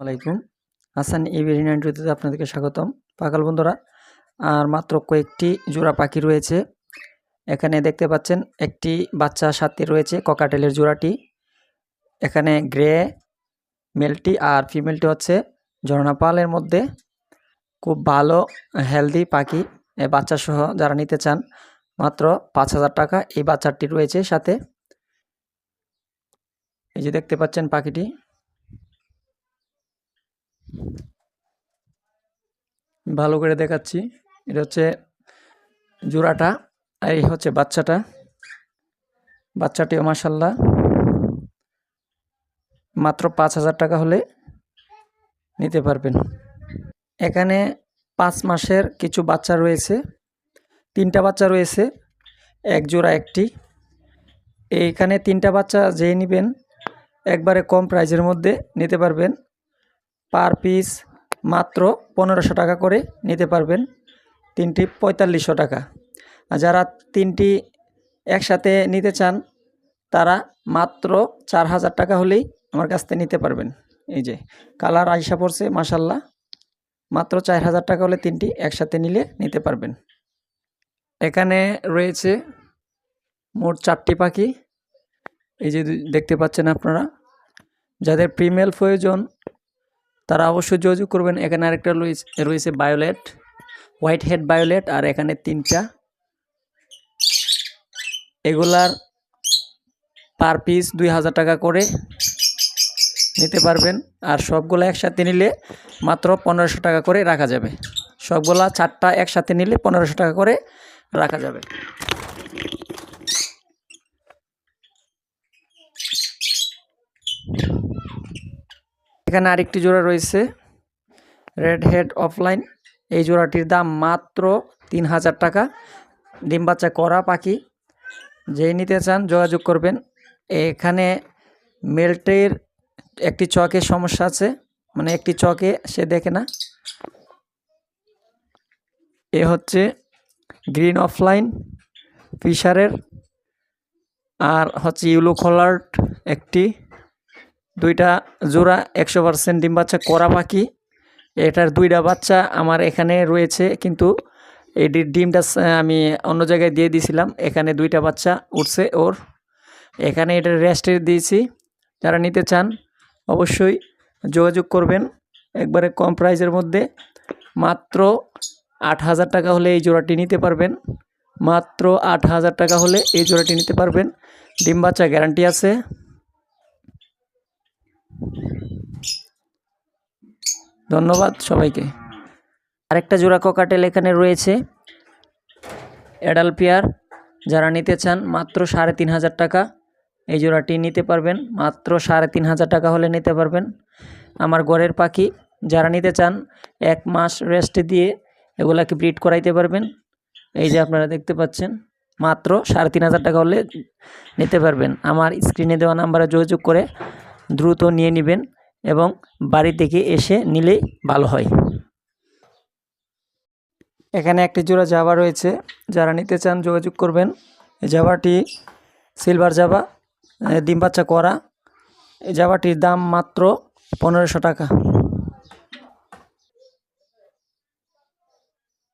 আলাইকুম। হাসান ইবিডি নাইনটিতে আপনাদেরকে স্বাগতম। পাগল বন্ধুরা, আর মাত্র কয়েকটি জোড়া পাখি রয়েছে। এখানে দেখতে পাচ্ছেন, একটি বাচ্চা সাথে রয়েছে ককাটেলের জোড়াটি। এখানে গ্রে, মেলটি আর ফিমেলটি হচ্ছে ঝর্ণা পালের মধ্যে। খুব ভালো, হেলদি পাখি বাচ্চা সহ যারা নিতে চান, মাত্র পাঁচ হাজার টাকা এই বাচ্চাটি রয়েছে সাথে। এই যে দেখতে পাচ্ছেন পাখিটি। ভালো করে দেখাচ্ছি। এটা হচ্ছে জোড়াটা এই হচ্ছে বাচ্চাটা। বাচ্চাটিও মাসাল্লাহ মাত্র পাঁচ হাজার টাকা হলে নিতে পারবেন। এখানে পাঁচ মাসের কিছু বাচ্চা রয়েছে। তিনটা বাচ্চা রয়েছে, এক জোড়া একটি। এইখানে তিনটা বাচ্চা যেয়ে নেবেন, একবারে কম প্রাইজের মধ্যে নিতে পারবেন। পার পিস মাত্র পনেরোশো টাকা করে নিতে পারবেন। তিনটি পঁয়তাল্লিশশো টাকা। আর যারা তিনটি একসাথে নিতে চান, তারা মাত্র চার হাজার টাকা হলেই আমার কাছ থেকে নিতে পারবেন। এই যে, কালার আইসা পড়ছে মাসাল্লাহ মাত্র চার হাজার টাকা হলে তিনটি একসাথে নিলে নিতে পারবেন। এখানে রয়েছে মোট চারটি পাখি। এই যে দেখতে পাচ্ছেন আপনারা? যাদের প্রিমেল প্রয়োজন তারা অবশ্যই যোগাযোগ করবেন। এখানে আরেকটা রয়েছে বায়োলেট হোয়াইট হেড বায়োলেট আর এখানে তিনটা। এগুলার পার পিস দুই হাজার টাকা করে নিতে পারবেন। আর সবগুলো একসাথে নিলে মাত্র পনেরোশো টাকা করে রাখা যাবে। সবগুলা চারটা একসাথে নিলে পনেরোশো টাকা করে রাখা যাবে। এখানে আরেকটি জোড়া রয়েছে রেড হেড অফলাইন এই জোড়াটির দাম মাত্র তিন হাজার টাকা। ডিম বাচ্চা করা পাখি, যেই নিতে চান যোগাযোগ করবেন। এখানে মেলটের একটি চকের সমস্যা আছে মানে একটি চকে সে দেখে না। এ হচ্ছে গ্রিন অফলাইন ফিশারের আর হচ্ছে ইউলো কলার্ট একটি দুইটা জোড়া একশো পার্সেন্ট ডিম বাচ্চা করা পাখি এটার দুইটা বাচ্চা আমার এখানে রয়েছে, কিন্তু এটির ডিমটা আমি অন্য জায়গায় দিয়ে দিয়েছিলাম এখানে দুইটা বাচ্চা উঠছে ওর। এখানে এটা রেস্টে দিয়েছি। যারা নিতে চান অবশ্যই যোগাযোগ করবেন, একবারে কম প্রাইজের মধ্যে। মাত্র আট হাজার টাকা হলে এই জোড়াটি নিতে পারবেন। মাত্র আট হাজার টাকা হলে এই জোড়াটি নিতে পারবেন। ডিম বাচ্চা গ্যারান্টি আছে। ধন্যবাদ সবাইকে। আরেকটা জোড়া ককাটেল এখানে রয়েছে। অ্যাডাল পেয়ার, যারা নিতে চান মাত্র সাড়ে তিন হাজার টাকা, এই জোড়াটি নিতে পারবেন। মাত্র সাড়ে তিন হাজার টাকা হলে নিতে পারবেন। আমার ঘরের পাখি, যারা নিতে চান এক মাস রেস্ট দিয়ে এগুলাকে ব্রিড করাইতে পারবেন। এই যে আপনারা দেখতে পাচ্ছেন, মাত্র সাড়ে তিন হাজার টাকা হলে নিতে পারবেন। আমার স্ক্রিনে দেওয়া নাম্বারে যোগাযোগ করে দ্রুত নিয়ে নেবেন এবং বাড়ি থেকে এসে নিলেই ভালো হয়। এখানে একটি জোড়া জাবা রয়েছে। যারা নিতে চান যোগাযোগ করবেন। এই জাবাটি সিলভার জাবা ডিম বাচ্চা করা। এই জাবাটির দাম মাত্র পনেরোশো টাকা।